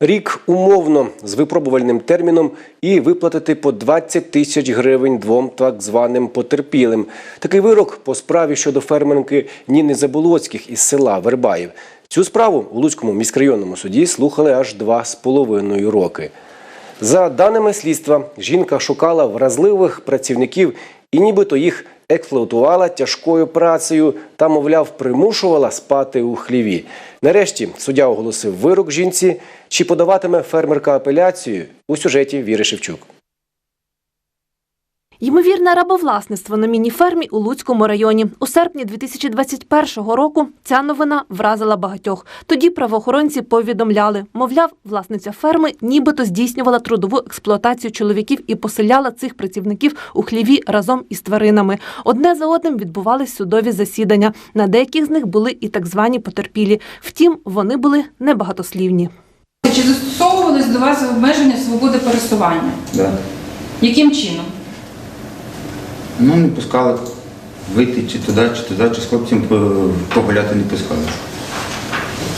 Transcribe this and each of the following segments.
Рік умовно з випробувальним терміном і виплатити по 20 тисяч гривень двом так званим потерпілим. Такий вирок по справі щодо фермерки Ніни Заболоцьких із села Вербаїв. Цю справу у Луцькому міськрайонному суді слухали аж два з половиною роки. За даними слідства, жінка шукала вразливих працівників і нібито їх експлуатувала тяжкою працею та, мовляв, примушувала спати у хліві. Нарешті суддя оголосив вирок жінці. Чи подаватиме фермерка апеляцію у сюжеті Віри Шевчук? Ймовірне рабовласництво на міні-фермі у Луцькому районі. У серпні 2021 року ця новина вразила багатьох. Тоді правоохоронці повідомляли, мовляв, власниця ферми нібито здійснювала трудову експлуатацію чоловіків і поселяла цих працівників у хліві разом із тваринами. Одне за одним відбувались судові засідання. На деяких з них були і так звані потерпілі. Втім, вони були небагатослівні. Чи застосовувались до вас обмеження свободи пересування? Да. Яким чином? Ну, не пускали вийти чи туди, чи туди, чи з хлопцем погуляти не пускали.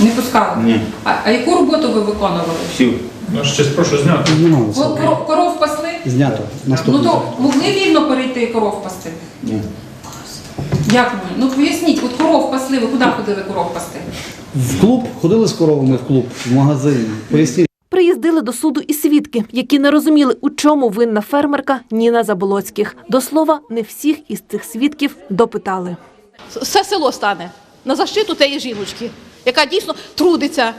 Не пускали? Ні. А, а яку роботу ви виконували? Всі. Ну, щось прошу зняти. Ви коров, коров пасли? Знято. Ну Наступне. то могли вільно перейти і коров пасти? Ні. Як ні? Ну поясніть, от коров пасли, ви куди ходили коров пасти? В клуб ходили з коровами в клуб, в магазин. Поясніть. Приїздили до суду і свідки, які не розуміли, у чому винна фермерка Ніна Заболоцьких. До слова, не всіх із цих свідків допитали. все село стане на защиту тієї жіночки, яка дійсно трудиться,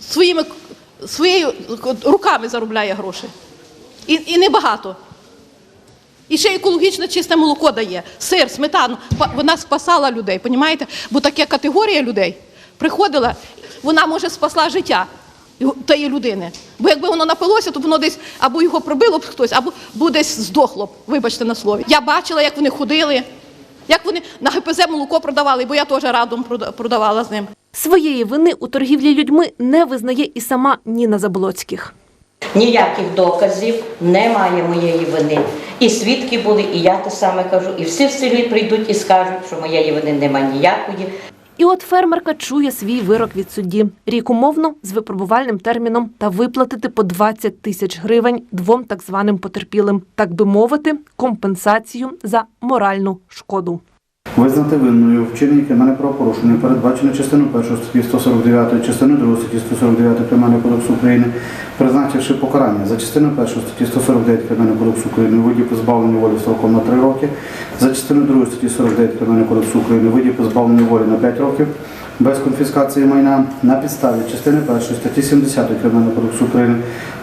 своїми, своєю руками заробляє гроші. І, і небагато. І ще екологічне чисте молоко дає, сир, сметану. Вона спасала людей, понімаєте? Бо така категорія людей приходила, вона може спасла життя тієї людини. Бо якби воно напилося, то воно десь або його пробило б хтось, або, десь здохло б, вибачте на слові. Я бачила, як вони ходили, як вони на ГПЗ молоко продавали, бо я теж радом продавала з ним. Своєї вини у торгівлі людьми не визнає і сама Ніна Заболоцьких. Ніяких доказів немає моєї вини. І свідки були, і я те саме кажу, і всі в селі прийдуть і скажуть, що моєї вини немає ніякої. І от фермерка чує свій вирок від судді. Рік умовно з випробувальним терміном та виплатити по 20 тисяч гривень двом так званим потерпілим, так би мовити, компенсацію за моральну шкоду. Визнати винною вчинення кримінального правопорушення, передбачено частиною 1 статті 149, частиною 2 статті 149 Кримінального кодексу України, призначивши покарання за частиною 1 статті 149 Кримінального кодексу України у виді позбавлення волі строком на 3 роки, за частиною 2 статті 49 Кримінального кодексу України у виді позбавлення волі на 5 років, без конфіскації майна на підставі частини 1 статті 70 Кримінального кодексу України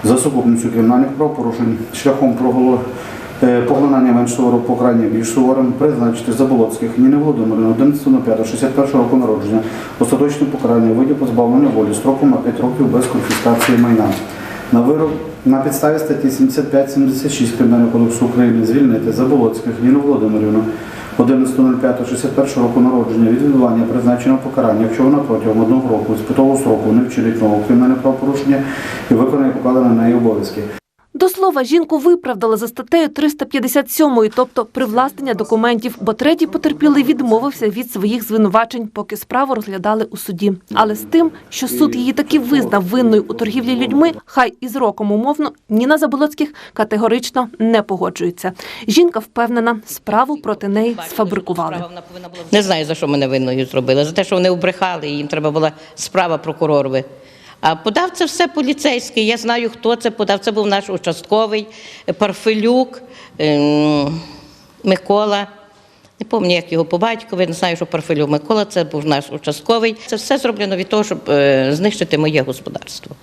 за сукупністю кримінальних правопорушень шляхом проголошення Поглинання менш суворого покарання більш суворим призначити Заболоцьких Ніни Володимирівни 11.05.61 року народження остаточне покарання у виді позбавлення волі строком на 5 років без конфіскації майна. На вирок на підставі статті 75-76 Кримінального кодексу України звільнити Заболоцьких Ніну Володимирівну 11.05.61 року народження від відбування призначеного покарання, якщо вона протягом одного року з питового строку не вчинить нового кримінального правопорушення і виконає покладені на неї обов'язки. До слова, жінку виправдали за статтею 357, тобто привласнення документів, бо третій потерпілий відмовився від своїх звинувачень, поки справу розглядали у суді. Але з тим, що суд її таки визнав винною у торгівлі людьми, хай і з роком умовно, Ніна Заболоцьких категорично не погоджується. Жінка впевнена, справу проти неї сфабрикували. Не знаю, за що мене винною зробили. За те, що вони обрехали, їм треба була справа прокуророві. А подав це все поліцейський. Я знаю, хто це подав. Це був наш участковий Парфилюк, ем, Микола. Не пам'ятаю, як його по батькові, не знаю, що Парфилюк Микола, це був наш участковий. Це все зроблено від того, щоб е, знищити моє господарство.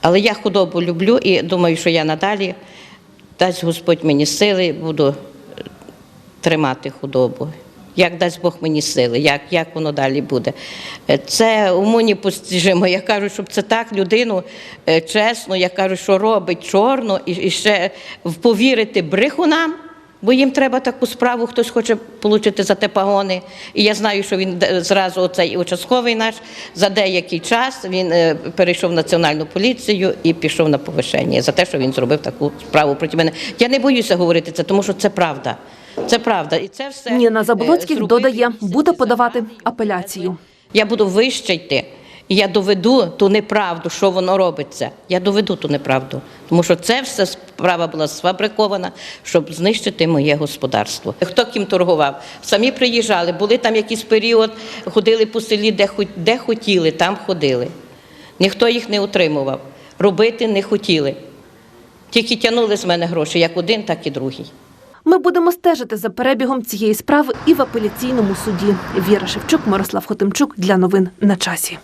Але я худобу люблю і думаю, що я надалі дасть Господь мені сили, буду е, тримати худобу. Як дасть Бог мені сили, як, як воно далі буде. Е, Це уму непостижимо. Я кажу, щоб це так людину е, чесно, я кажу, що робить чорно, і, і ще повірити брехунам, бо їм треба таку справу, хтось хоче отримати за те пагони. І я знаю, що він зразу оцей участковий наш за деякий час він е, перейшов в національну поліцію і пішов на повишення за те, що він зробив таку справу проти мене. Я не боюся говорити це, тому що це правда. Це правда. І це все Ніна е, Заболоцьких додає, буде подавати апеляцію. Я буду вище йти. І я доведу ту неправду, що воно робиться. Я доведу ту неправду. Тому що це все справа була сфабрикована, щоб знищити моє господарство. Хто ким торгував? Самі приїжджали, були там якийсь період, ходили по селі, де, де хотіли, там ходили. Ніхто їх не утримував. Робити не хотіли. Тільки тягнули з мене гроші, як один, так і другий. Ми будемо стежити за перебігом цієї справи і в апеляційному суді. Віра Шевчук, Мирослав Хотимчук для новин на часі.